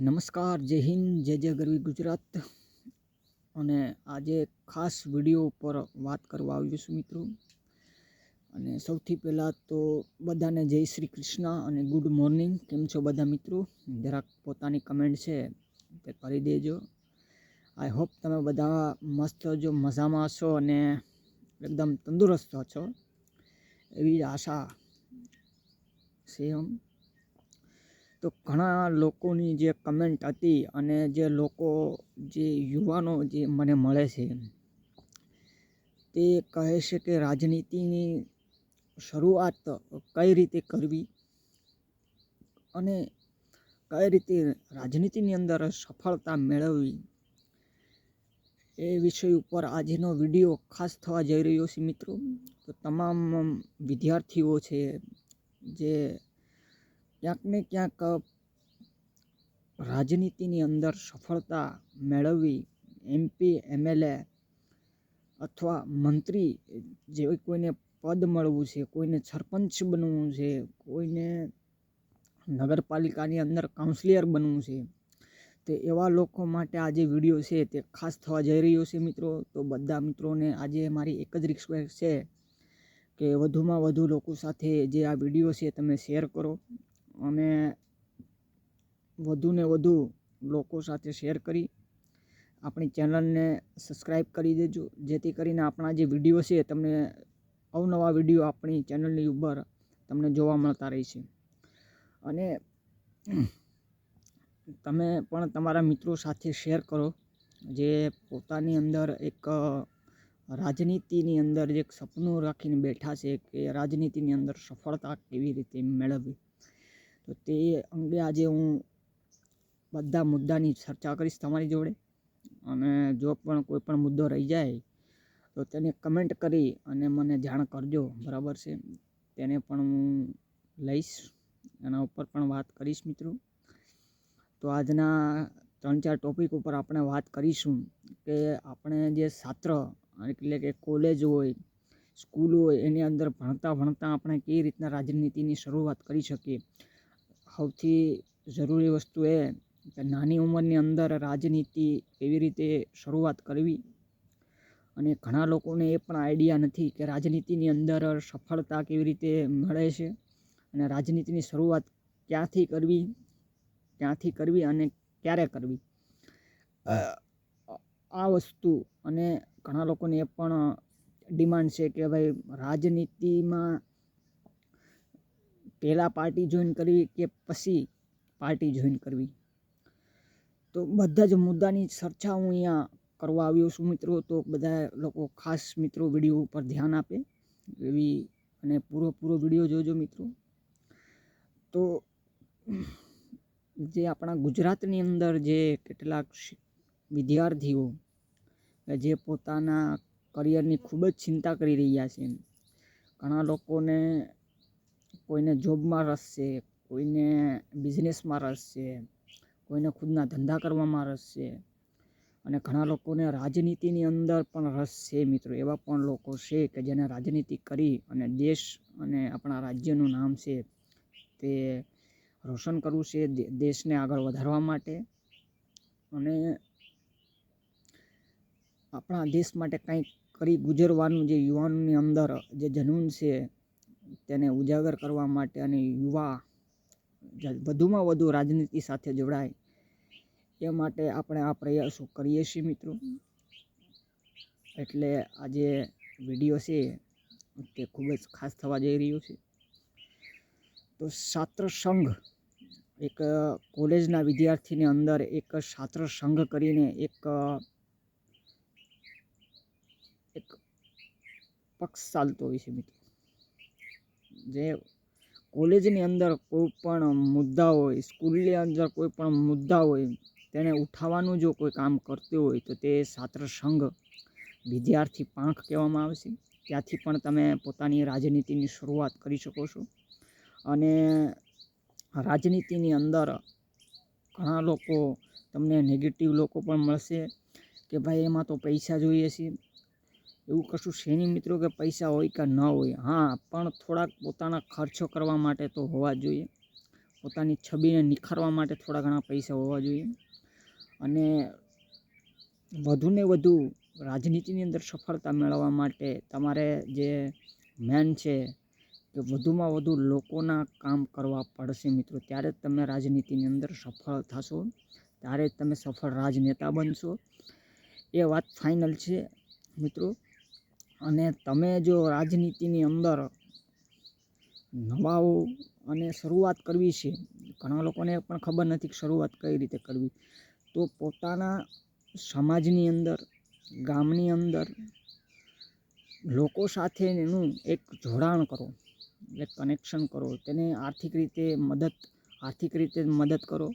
નમસ્કાર, જય હિન્દ, જય જય ગરવી ગુજરાત. અને આજે ખાસ વીડિયો ઉપર વાત કરવા આવ્યું છું મિત્રો. અને સૌથી પહેલાં તો બધાને જય શ્રી કૃષ્ણ અને ગુડ મોર્નિંગ. કેમ છો બધા મિત્રો? જરાક પોતાની કમેન્ટ છે તે કરી દેજો. આઈ હોપ તમે બધા મસ્ત જો મજામાં છો અને એકદમ તંદુરસ્ત છો એવી આશા છે એમ તો ઘણા લોકોની જે કમેન્ટ હતી અને જે લોકો, જે યુવાનો જે મને મળે છે, તે કહે છે કે રાજનીતિની શરૂઆત કઈ રીતે કરવી અને કઈ રીતે રાજનીતિની અંદર સફળતા મેળવવી એ વિષય ઉપર આજનો વીડિયો ખાસ થવા જઈ રહ્યો છે મિત્રો. તો તમામ વિદ્યાર્થીઓ છે જે ક્યાંક ક્યાંક રાજનીતિની અંદર સફળતા મેળવવી એમપી એમએલએ અથવા મંત્રી જે કોઈને પદ મળવું છે, કોઈને સરપંચ બનવું છે, કોઈને નગરપાલિકાની અંદર કાઉન્સિલર બનવું છે, તે એવા લોકો માટે આ જે વીડિયો છે તે ખાસ થવા જઈ રહ્યો છે મિત્રો. તો બધા મિત્રોને આજે મારી એક જ રિક્વેસ્ટ છે કે વધુમાં વધુ લોકો સાથે જે આ વીડિયો છે તમે શેર કરો. અને વધુને વધુ લોકો સાથે શેર કરી. આપણી ચેનલને સબસ્ક્રાઈબ કરી દેજો. જેથી કરીને આપણા જે વીડિયો છે તમને અવનવા વીડિયો આપણી ચેનલની ઉપર તમને જોવા મળતા રહેશે. અને તમે પણ તમારા મિત્રો સાથે શેર કરો. જે પોતાની અંદર એક રાજનીતિની અંદર જે સપનું રાખીને બેઠા છે કે રાજનીતિની અંદર સફળતા કેવી રીતે મેળવવી. તો તે અંગે આજે હું બધા મુદ્દાની ચર્ચા કરીશ તમારી જોડે. અને જો પણ કોઈ પણ મુદ્દો રહી જાય, તો તેને કમેન્ટ કરી અને મને જાણ કરજો. બરાબર છે? તેને પણ હું લઈશ. એના ઉપર પણ વાત કરીશ મિત્રો. તો આજના ત્રણ ચાર ટોપિક ઉપર આપણે વાત કરીશું કે આપણે જે છાત્ર એટલે કે કોલેજ હોય સ્કૂલ હોય, એની અંદર ભણતા ભણતા આપણે કેવી રીતના રાજનીતિની શરૂઆત કરી શકીએ? સૌથી જરૂરી વસ્તુ એ કે નાની ઉંમરની અંદર રાજનીતિ કેવી રીતે શરૂઆત કરવી. અને ઘણા લોકોને એ પણ આઈડિયા નથી કે રાજનીતિની અંદર સફળતા કેવી રીતે મળે છે અને રાજનીતિની શરૂઆત ક્યાંથી કરવી ક્યાંથી કરવી અને ક્યારે કરવી. આ વસ્તુ અને ઘણા લોકોને એ પણ ડિમાન્ડ છે કે ભાઈ રાજનીતિમાં પહેલાં પાર્ટી જોઈન કરવી કે પછી પાર્ટી જોઈન કરવી? તો બધા જ મુદ્દાની ચર્ચા હું અહીંયા કરવા આવ્યો છું મિત્રો. તો બધા લોકો ખાસ મિત્રો વીડિયો ઉપર ધ્યાન આપે. એવી અને પૂરો પૂરો વીડિયો જોજો મિત્રો. તો જે આપણા ગુજરાતની અંદર જે કેટલાક વિદ્યાર્થીઓ જે પોતાના કરિયરની ખૂબ જ ચિંતા કરી રહ્યા છે. ઘણા લોકોને કોઈને જોબમાં રસ છે, કોઈને બિઝનેસમાં રસ છે, કોઈને ખુદના ધંધા કરવામાં રસ છે. અને ઘણા લોકોને રાજનીતિની અંદર પણ રસ છે મિત્રો. એવા પણ લોકો છે કે જેને રાજનીતિ કરી અને દેશ અને આપણા રાજ્યનું નામ છે તે રોશન કરવું છે દેશને આગળ વધારવા માટે. અને આપણા દેશ માટે કંઈક કરી ગુજરવાનું જે યુવાનોની અંદર જે જનૂન છે તેને ઉજાગર કરવા માટે અને યુવા વધુમાં વધુ રાજનીતિ સાથે જોડાય. એ માટે આપણે આ પ્રયાસો કરીએ છીએ મિત્રો. એટલે આજે વીડિયો છે તે ખૂબ જ ખાસ થવા જઈ રહ્યો છે. તો છાત્ર સંઘ એક કોલેજના વિદ્યાર્થીની અંદર એક છાત્ર સંઘ કરીને એક એક પક્ષ ચાલતો હોય છે મિત્રો. જે કોલેજની અંદર કોઈ પણ મુદ્દા હોય, સ્કૂલની અંદર કોઈ પણ મુદ્દા હોય, તેને ઉઠાવવાનું જો કોઈ કામ કરતું હોય, તો તે છાત્ર સંઘ વિદ્યાર્થી પાંખ કહેવામાં આવે છે. ત્યાંથી પણ તમે પોતાની રાજનીતિની શરૂઆત કરી શકો છો. અને રાજનીતિની અંદર ઘણા લોકો તમને નેગેટિવ લોકો પણ મળશે કે ભાઈ એમાં તો પૈસા જોઈએ છે. એવું કશું છે મિત્રો કે પૈસા હોય કે ન હોય? હા, પણ થોડાક પોતાના ખર્ચો કરવા માટે તો હોવા જોઈએ. પોતાની છબીને નિખારવા માટે થોડા ઘણા પૈસા હોવા જોઈએ. અને વધુને વધુ રાજનીતિની અંદર સફળતા મેળવવા માટે તમારે જે મેન છે કે વધુમાં વધુ લોકોના કામ કરવા પડશે મિત્રો. ત્યારે જ તમે રાજનીતિની અંદર સફળ થશો. ત્યારે જ તમે સફળ રાજનેતા બનશો. એ વાત ફાઇનલ છે, મિત્રો. અને તમે જો રાજનીતિની અંદર નવાઓ અને શરૂઆત કરવી છે, ઘણા લોકોને પણ ખબર નથી કે શરૂઆત કઈ રીતે કરવી. તો પોતાના સમાજની અંદર, ગામની અંદર લોકો સાથેનું એક જોડાણ કરો, એક કનેક્શન કરો, તેને આર્થિક રીતે મદદ, આર્થિક રીતે મદદ કરો.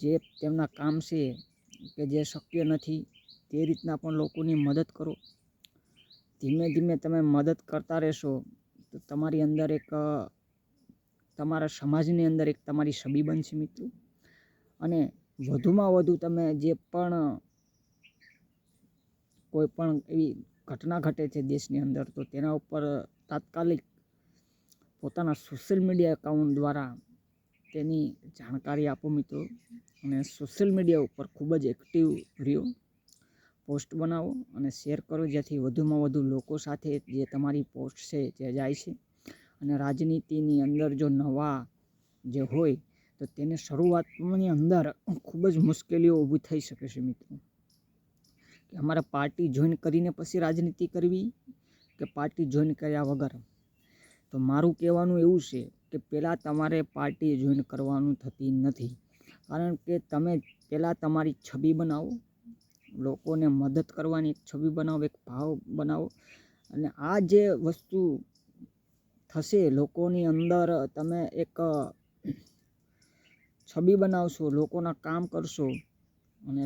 જે તેમના કામ છે કે જે શક્ય નથી, તે રીતના પણ લોકોની મદદ કરો. ધીમે ધીમે તમે મદદ કરતા રહેશો, તો તમારી અંદર એક તમારા સમાજની અંદર એક તમારી છબી બનશે મિત્રો. અને વધુમાં વધુ તમે જે પણ કોઈ પણ એવી ઘટના ઘટે છે દેશની અંદર, તો તેના ઉપર તાત્કાલિક પોતાના સોશિયલ મીડિયા એકાઉન્ટ દ્વારા તેની જાણકારી આપો મિત્રો. અને સોશિયલ મીડિયા ઉપર ખૂબ જ એક્ટિવ રહ્યો. પોસ્ટ બનાવો અને શેર કરો, જેથી વધુમાં વધુ લોકો સાથે જે તમારી પોસ્ટ છે તે જાય છે. અને રાજનીતિની અંદર જો નવા જે હોય, તો તેને શરૂઆતની અંદર ખૂબ જ મુશ્કેલીઓ ઊભી થઈ શકે છે મિત્રો. કે અમારે પાર્ટી જોઈન કરીને પછી રાજનીતિ કરવી કે પાર્ટી જોઈન કર્યા વગર? તો મારું કહેવાનું એવું છે કે પહેલાં તમારે પાર્ટી જોઈન કરવાનું થતી નથી. કારણ કે તમે પહેલાં તમારી છબી બનાવો લોકોને મદદ કરવાની એક છબી બનાવો, એક ભાવ બનાવો. અને આ જે વસ્તુ થશે, લોકોની અંદર તમે એક છબી બનાવશો, લોકોના કામ કરશો અને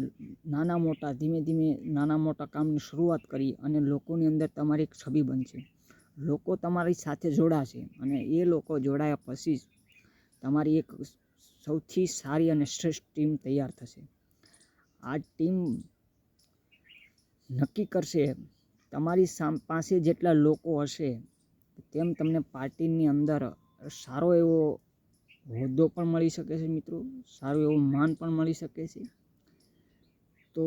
નાના મોટા, ધીમે ધીમે નાના મોટા કામની શરૂઆત કરી અને લોકોની અંદર તમારી એક છબી બનશે. લોકો તમારી સાથે જોડાશે અને એ લોકો જોડાયા પછી જ તમારી એક સૌથી સારી અને શ્રેષ્ઠ ટીમ તૈયાર થશે. આ ટીમ નક્કી કરશે. તમારી પાસે જેટલા લોકો હશે, તેમ તમને પાર્ટીની અંદર સારો એવો હોદ્દો પણ મળી શકે છે મિત્રો. સારું એવું માન પણ મળી શકે છે. તો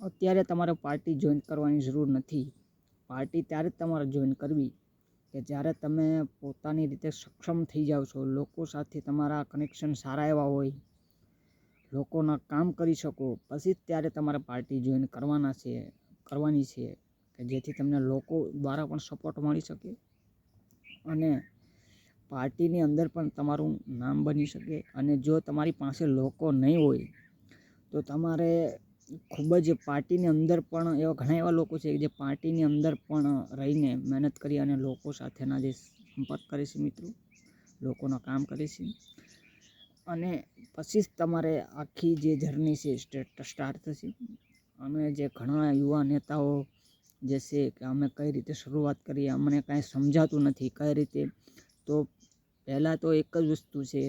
અત્યારે તમારે પાર્ટી જોઈન કરવાની જરૂર નથી. પાર્ટી ત્યારે જ તમારે જોઈન કરવી કે જ્યારે તમે પોતાની રીતે સક્ષમ થઈ જાઓ છો, લોકો સાથે તમારા કનેક્શન સારા એવા હોય લોકોના કામ કરી શકો, પછી જ ત્યારે તમારે પાર્ટી જોઈન કરવાના છે, કરવાની છે, કે જેથી તમને લોકો દ્વારા પણ સપોર્ટ મળી શકે અને પાર્ટીની અંદર પણ તમારું નામ બની શકે અને જો તમારી પાસે લોકો નહીં હોય, તો તમારે ખૂબ જ પાર્ટીની અંદર પણ એવા ઘણા એવા લોકો છે જે પાર્ટીની અંદર પણ રહીને મહેનત કરી અને લોકો સાથેના જે સંપર્ક કરે છે મિત્રો, લોકોના કામ કરે છે. અને પછી જ તમારે આખી જે જર્ની છે, સ્ટેટ સ્ટાર્ટ થશે. અમે જે ઘણા યુવા નેતાઓ જે છે, કે અમે કઈ રીતે શરૂઆત કરીએ, અમને કાંઈ સમજાતું નથી કઈ રીતે. તો પહેલાં તો એક જ વસ્તુ છે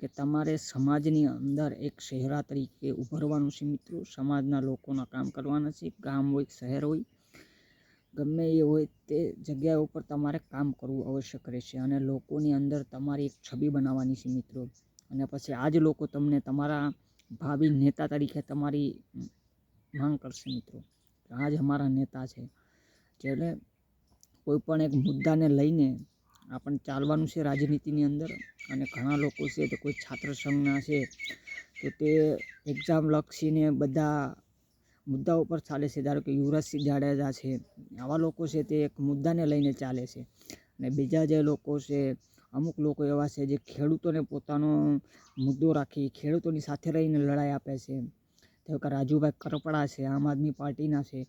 કે તમારે સમાજની અંદર એક શહેરા તરીકે ઉભરવાનું છે મિત્રો. સમાજના લોકોના કામ કરવાના છે. ગામ હોય, શહેર હોય, ગમે એ હોય તે જગ્યા ઉપર તમારે કામ કરવું આવશ્યક રહેશે અને લોકોની અંદર તમારી એક છબી બનાવવાની છે મિત્રો. અને પછી આ જ લોકો તમને તમારા ભાવિ નેતા તરીકે તમારી માંગ કરશે મિત્રો. આ જ અમારા નેતા છે. જેને કોઈ પણ એક મુદ્દાને લઈને આપણને ચાલવાનું છે રાજનીતિની અંદર અને ઘણા લોકો છે તો કોઈ છાત્ર સંઘના છે તો તે એક્ઝામ લક્ષીને બધા મુદ્દાઓ પર ચાલે છે. ધારો કે યુવરાજસિંહ જાડેજા છે. આવા લોકો છે તે એક મુદ્દાને લઈને ચાલે છે. અને બીજા જે લોકો છે અમુક લોકો એવા છે જે ખેડૂતોને પોતાનો મુદ્દો રાખી, ખેડૂતોની સાથે રહીને લડાઈ આપે છે. જેમ કે રાજુભાઈ કરપડા છે, આમ આદમી પાર્ટીના છે.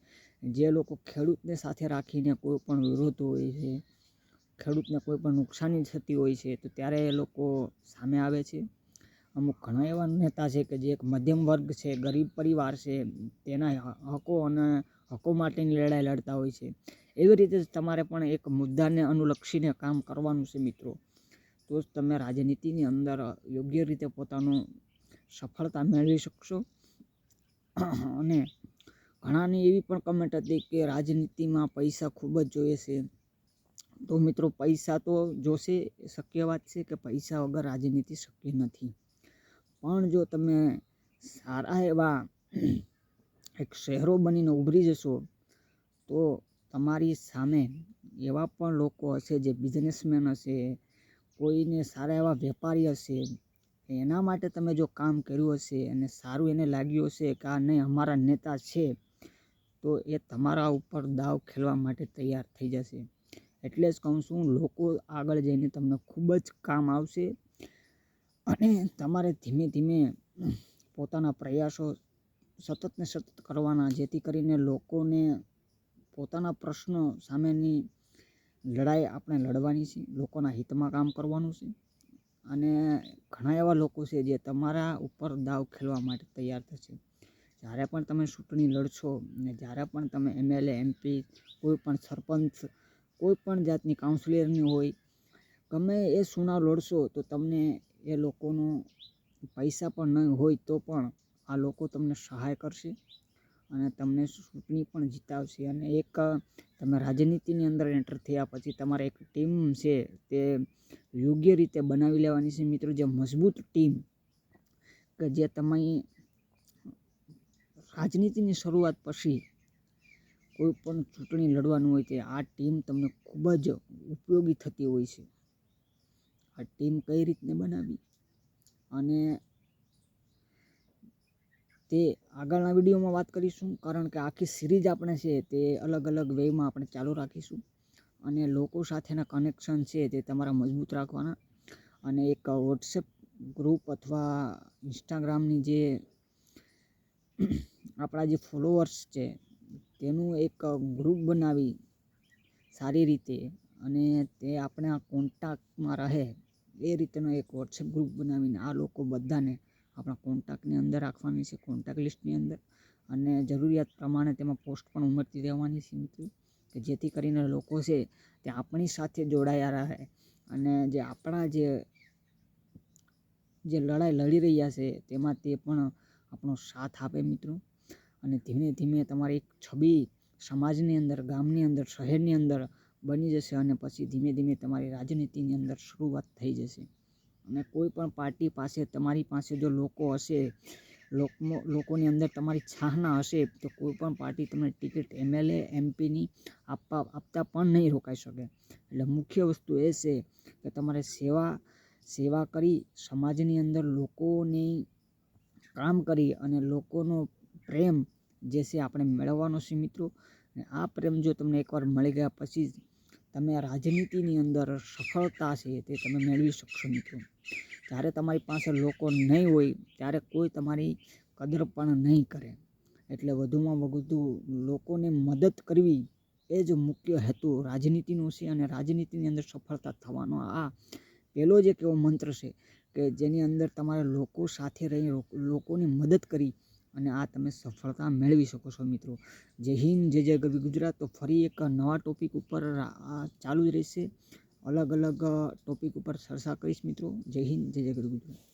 જે લોકો ખેડૂતને સાથે રાખીને કોઈ પણ વિરોધ હોય છે, ખેડૂતને કોઈ પણ નુકસાની થતી હોય છે, તો ત્યારે એ લોકો સામે આવે છે. અમુક ઘણા એવા નેતા છે કે જે એક મધ્યમ વર્ગ છે, ગરીબ પરિવાર છે, તેના હકો અને હકો માટેની લડાઈ લડતા હોય છે. એવી રીતે જ તમારે પણ એક મુદ્દાને અનુલક્ષીને કામ કરવાનું છે મિત્રો. તો જ તમે રાજનીતિની અંદર યોગ્ય રીતે પોતાનું સફળતા મેળવી શકશો. અને ઘણાની એવી પણ કમેન્ટ હતી કે રાજનીતિમાં પૈસા ખૂબ જ જોઈએ છે. તો મિત્રો, પૈસા તો જોશે શક્ય વાત છે કે પૈસા વગર રાજનીતિ શક્ય નથી. પણ જો તમે સારા એવા એક શહેરો બનીને ઉભરી જશો, તો તમારી સામે એવા પણ લોકો હશે જે બિઝનેસમેન હશે કોઈને સારા એવા વેપારી હશે, એના માટે તમે જો કામ કર્યું હશે અને સારું એને લાગ્યું હશે કે આ નહીં, અમારા નેતા છે, તો એ તમારા ઉપર દાવ ખેલવા માટે તૈયાર થઈ જશે. એટલે જ કહું છું, લોકો આગળ જઈને તમને ખૂબ જ કામ આવશે અને તમારે ધીમે ધીમે પોતાના પ્રયાસો સતત ને સતત કરવાના, જેથી કરીને લોકોને પોતાના પ્રશ્નો સામેની લડાઈ આપણે લડવાની છે, લોકોના હિતમાં કામ કરવાનું છે અને ઘણા એવા લોકો છે જે તમારા ઉપર દાવ ખેલવા માટે તૈયાર થશે જ્યારે પણ તમે ચૂંટણી લડશો ને જ્યારે પણ તમે એમએલએ, એમપી, કોઈ પણ સરપંચ, કોઈ પણ જાતની કાઉન્સિલરની હોય, ગમે એ ચુનાવ લડશો તો તમને એ લોકોનો પૈસા પણ નહીં હોય તો પણ આ લોકો તમને સહાય કરશે. અને તમને ચૂંટણી પણ જીતાવશે. અને એક તમે રાજનીતિની અંદર એન્ટર થયા પછી તમારે એક ટીમ છે તે યોગ્ય રીતે બનાવી લેવાની છે. મિત્રો, જે મજબૂત ટીમ કે જે તમે રાજનીતિની શરૂઆત પછી કોઈ પણ ચૂંટણી લડવાનું હોય તે આ ટીમ તમને ખૂબ જ ઉપયોગી થતી હોય છે. આ ટીમ કઈ રીતને બનાવી? અને તે આગળના વિડીયોમાં વાત કરીશું, કારણ કે આખી સિરીઝ આપણે છે તે અલગ અલગ વેમાં આપણે ચાલુ રાખીશું. અને લોકો સાથેના કનેક્શન છે તે તમારા મજબૂત રાખવાના. અને એક વોટ્સએપ ગ્રુપ અથવા ઇન્સ્ટાગ્રામની જે આપણા જે ફોલોઅર્સ છે, તેનું એક ગ્રુપ બનાવી સારી રીતે અને તે આપણા કોન્ટેક્ટમાં રહે એ રીતેનો એક વોટ્સએપ ગ્રુપ બનાવીને આ લોકો બધાને આપણા કોન્ટેક્ટની અંદર રાખવાની છે કોન્ટેક્ટ લિસ્ટની અંદર. અને જરૂરિયાત પ્રમાણે તેમાં પોસ્ટ પણ ઉમેરતી રહેવાની છે મિત્રો. કે જેથી કરીને લોકો છે, તે આપણી સાથે જોડાયા રહે. અને જે આપણા જે જે લડાઈ લડી રહ્યા છે, તેમાં તે પણ આપણો સાથ આપે મિત્રો. અને ધીમે ધીમે તમારી એક છબી સમાજની અંદર, ગામની અંદર, શહેરની અંદર બની જશે અને પછી ધીમે ધીમે તમારી રાજનીતિની અંદર શરૂઆત થઈ જશે. અને કોઈ પણ પાર્ટી પાસે, તમારી પાસે જો લોકો હશે લોકો લોકોની અંદર તમારી છાહના હશે, તો કોઈ પણ પાર્ટી તમને ટિકિટ એમએલએ, એમપીની આપવા, આપતા પણ નહીં રોકાઈ શકે. એટલે મુખ્ય વસ્તુ એ છે કે તમારે સેવા સેવા કરી સમાજની અંદર લોકોની કામ કરી અને લોકોનો પ્રેમ જે છે આપણે મેળવવાનો છે મિત્રો. અને આ પ્રેમ જો તમને એકવાર મળી ગયા પછી જ તમે રાજનીતિની અંદર સફળતા છે તે તમે મેળવી શકશો મિત્રો. જ્યારે તમારી પાસે લોકો નહીં હોય, ત્યારે કોઈ તમારી કદર પણ નહીં કરે. એટલે વધુમાં વધુ લોકોને મદદ કરવી એ જ મુખ્ય હેતુ રાજનીતિનો છે અને રાજનીતિની અંદર સફળતા થવાનો આ પહેલો જ એક એવો મંત્ર છે કે જેની અંદર તમારે લોકો સાથે રહી લોકોની મદદ કરી અને આ તમે સફળતા મેળવી શકો છો મિત્રો. જય હિન્દ, જય જય કવિ ગુજરાત. તો ફરી એક નવા ટોપિક ઉપર ચાલુ જ રહેશે. અલગ અલગ ટોપિક ઉપર ચર્ચા કરીશ મિત્રો. જય હિન્દ, જય જય ગરવી ગુજરાત.